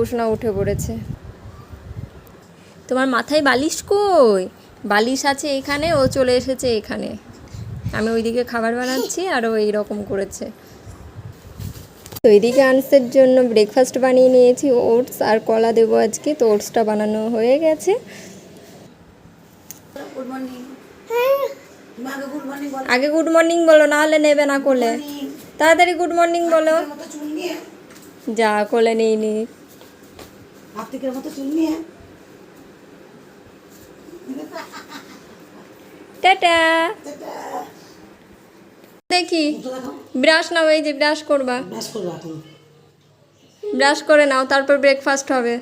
পুকুসোনা উঠে পড়েছে। তোমার মাথায় বালিশ কই? বালিশ আছে এখানে ও চলে এসেছে এখানে। আমি ওইদিকে খাবার বানাচ্ছি আর ও এইরকম করেছে। তো এদিকে আনসের জন্য ব্রেকফাস্ট বানিয়ে নিয়েছি ওটস আর কলা দেবো আজকে তো ওটসটা বানানো হয়ে গেছে। গুড মর্নিং মাকে গুড মর্নিং বলো। আগে গুড মর্নিং বলো না হলে নেবে না কোলে। তাড়াতাড়ি গুড মর্নিং বলো। যা কোলে নিই নি। মতো চুল নিয়ে টাটা। দেখি ব্রাশ নাও এই যে ব্রাশ করবা। ব্রাশ করব এখন। ব্রাশ করে নাও তারপর ব্রেকফাস্ট হবে।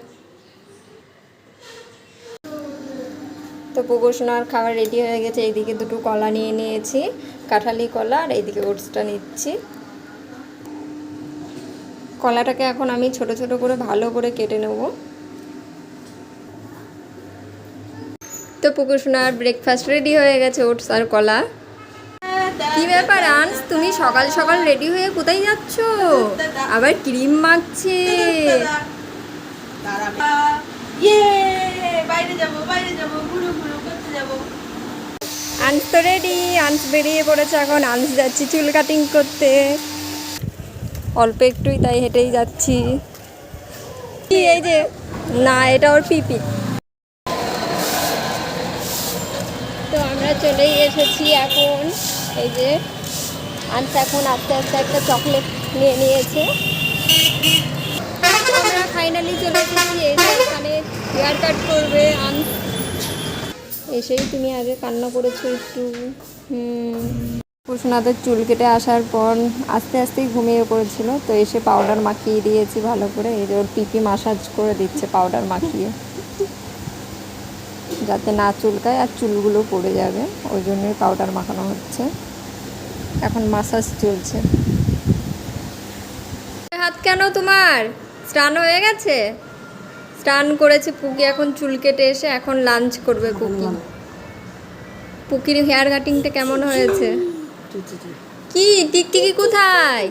তো পুকুরসোনার খাবার রেডি হয়ে গেছে এইদিকে দুটো কলা নিয়ে নিয়েছি কাঁঠালি কলা আর এইদিকে ওটসটা নিচ্ছি। কলাটাকে এখন আমি ছোট ছোট করে ভালো করে কেটে নেব। তো পুকুরসোনার ব্রেকফাস্ট রেডি হয়ে গেছে, ওটস আর কলা। কি ব্যাপার আনস তুমি সকাল সকাল রেডি হয়ে কোথায় যাচ্ছ? আবার ক্রিম মাখছে। আনস তো রেডি আনস বেরিয়ে পড়েছে এখন। আনস যাচ্ছি চুল কাটিং করতে। অল্প একটুই তাই হেঁটেই যাচ্ছি। কি এই যে, না, এটা ওর পিপি তো আমরা চলেই এসেছি এখন। এই যে, আনস এখন আস্তে আস্তে একটা চকলেট নিয়ে নিয়েছে। আমরা ফাইনালি চলে এসেছি। এই যে এখানে হেয়ার কাট করবে আনস। এসেই তুমি আগে কান্না করেছ একটু। হুম। চুল কেটে আসার পর আস্তে আস্তেই ঘুমিয়ে পড়েছিল। তো এসে পাউডার মাখিয়ে দিয়েছি ভালো করে। এই যে ওর পিপি মাসাজ করে দিচ্ছে পাউডার মাখিয়ে। যাতে না চুলকায় আর চুলগুলো পড়ে যাবে। ওই জন্যই পাউডার মাখানো হচ্ছে। এখন মাসাজ চলছে। হাত কেন তোমার? স্নান হয়ে গেছে? স্নান করেছে পুকি এখন চুল কেটে এসে এখন লাঞ্চ করবে পুকি। পুকির হেয়ার কাটিংটা কেমন হয়েছে? কি? টিকটিকি কোথায়?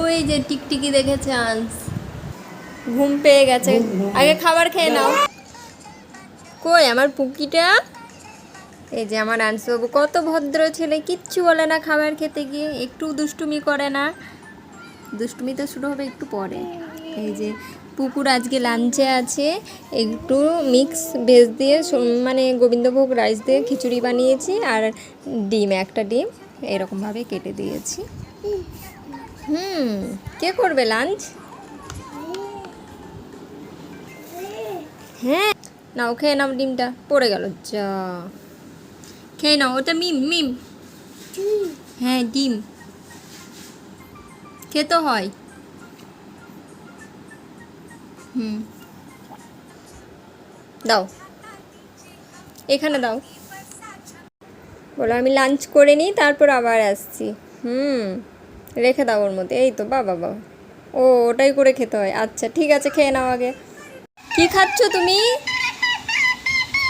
ওই যে টিকটিকি দেখেছে আনস। ঘুম পেয়ে গেছে। আগে খাবার খেয়ে নাও। কই আমার পুকিটা? এই যে আমার আনসবাবু, কত ভদ্র ছেলে, কিচ্ছু বলে না খাবার খেতে গিয়ে, একটু দুষ্টুমি করে না। দুষ্টুমি তো শুরু হবে একটু পরে। এই যে পুকুর আজকে লাঞ্চে আছে, একটু মিক্স ভেজ দিয়ে মানে গোবিন্দভোগ রাইস দিয়ে খিচুড়ি বানিয়েছি আর ডিম, একটা ডিম, এরকমভাবে কেটে দিয়েছি। হুম, কে করবে লাঞ্চ? হ্যাঁ। নাও, খেয়ে নাও ডিমটা, পড়ে গেল, যা। খেয়ে নাও, ওটা মিম মিম। হ্যাঁ ডিম। খেতে হয়। হুম। দাও। এখানে দাও। বলো, আমি লাঞ্চ করে নিই, তারপর আবার আসছি। হুম। রেখে দাও ওর মধ্যে। এই তো বাবা বাবা ও, ওটাই করে খেতে হয়। আচ্ছা ঠিক আছে, খেয়ে নাও আগে। কি খাচ্ছ তুমি?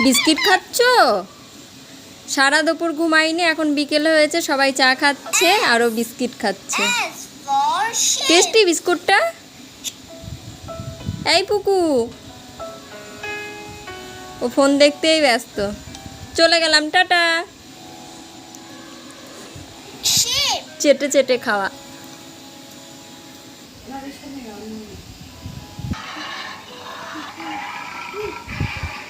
বিস্কিট খাচ্ছ? সারা দুপুর ঘুমাইনি এখন বিকেলে হয়েছে সবাই চা খাচ্ছে আরও বিস্কিট খাচ্ছে। টেস্টি বিস্কুটটা? এই পুকু। ও ফোন দেখতেই ব্যস্ত। চলে গেলাম টাটা। চেটে চেটে খাওয়া।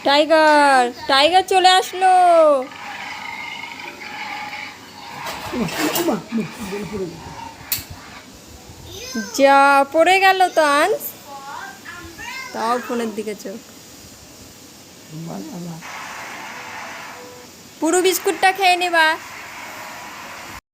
টাইগার টাইগার চলে আসলো। যা, পড়ে গেল তো আনস। তাও ফোনের দিকে চোখ। পুরো বিস্কুটটা খেয়ে নেবা।